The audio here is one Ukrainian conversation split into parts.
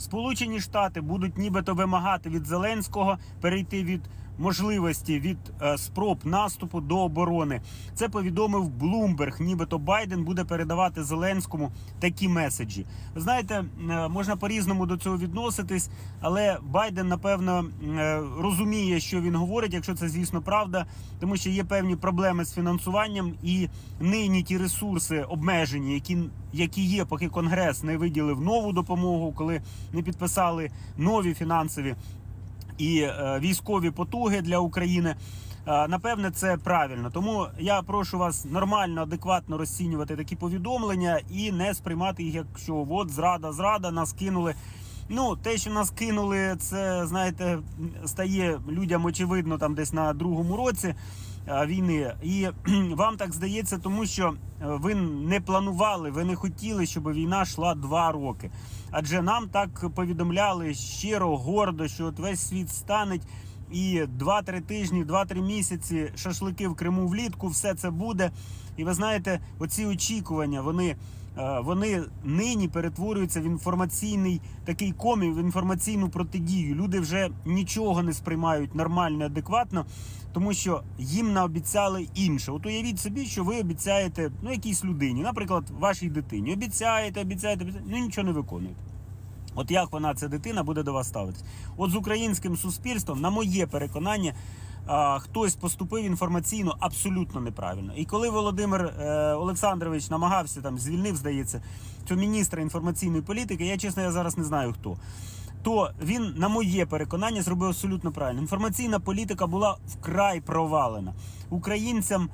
Сполучені Штати будуть нібито вимагати від Зеленського перейти від можливості від е, спроб наступу до оборони. Це повідомив Блумберг. Нібито Байден буде передавати Зеленському такі меседжі. Ви знаєте, е, можна по-різному до цього відноситись, але Байден напевно е, розуміє, що він говорить, якщо це звісно правда, тому що є певні проблеми з фінансуванням і нині ті ресурси обмежені, які які є, поки Конгрес не виділив нову допомогу, коли не підписали нові фінансові і е, військові потуги для України. Е, Напевне, це правильно. Тому я прошу вас нормально, адекватно розцінювати такі повідомлення і не сприймати їх, якщо от зрада, зрада, нас кинули. Ну, те, що нас кинули, це знаєте, стає людям очевидно там десь на другому році війни. І вам так здається, тому що е, ви не планували, ви не хотіли, щоб війна йшла два роки. Адже нам так повідомляли щиро, гордо, що от весь світ станеть. І 2-3 тижні, 2-3 місяці шашлики в Криму влітку, все це буде. І ви знаєте, оці очікування, вони, е, вони нині перетворюються в інформаційний такий комі, в інформаційну протидію. Люди вже нічого не сприймають нормально, адекватно, тому що їм наобіцяли інше. От уявіть собі, що ви обіцяєте ну, якійсь людині, наприклад, вашій дитині. Обіцяєте, обіцяєте, обіцяєте, ну нічого не виконуєте. От як вона, ця дитина, буде до вас ставитись? От з українським суспільством, на моє переконання, хтось поступив інформаційно абсолютно неправильно. І коли Володимир е, Олександрович намагався там звільнив, здається, цього міністра інформаційної політики, я чесно, я зараз не знаю хто. То він, на моє переконання, зробив абсолютно правильно. Інформаційна політика була вкрай провалена. Українцям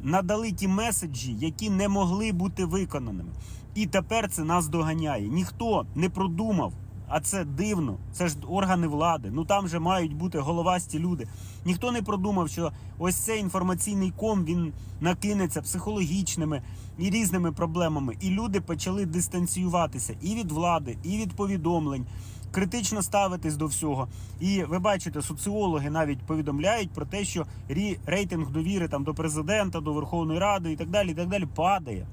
надали ті меседжі, які не могли бути виконаними. І тепер це нас доганяє. Ніхто не продумав. А це дивно, це ж органи влади. Ну там же мають бути головасті люди. Ніхто не продумав, що ось цей інформаційний ком він накинеться психологічними і різними проблемами. І люди почали дистанціюватися і від влади, і від повідомлень, критично ставитись до всього. І ви бачите, соціологи навіть повідомляють про те, що рейтинг довіри там до президента, до Верховної Ради і так далі, і так далі падає.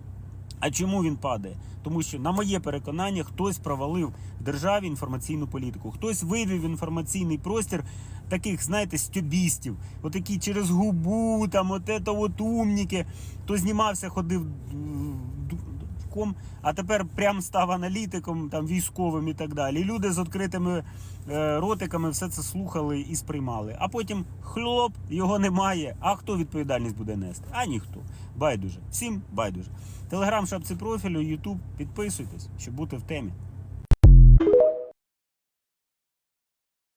А чому він падає? Тому що, на моє переконання, хтось провалив в державі інформаційну політику, хтось вивів інформаційний простір таких, знаєте, стюбістів, отакі через губу, там, от от умніки. Хто знімався, ходив ком, а тепер прям став аналітиком, там військовим і так далі. Люди з відкритими е, ротиками все це слухали і сприймали. А потім хлоп, його немає. А хто відповідальність буде нести? А ніхто. Байдуже. Всім байдуже. Телеграм шапці профілю, Ютуб. Підписуйтесь, щоб бути в темі.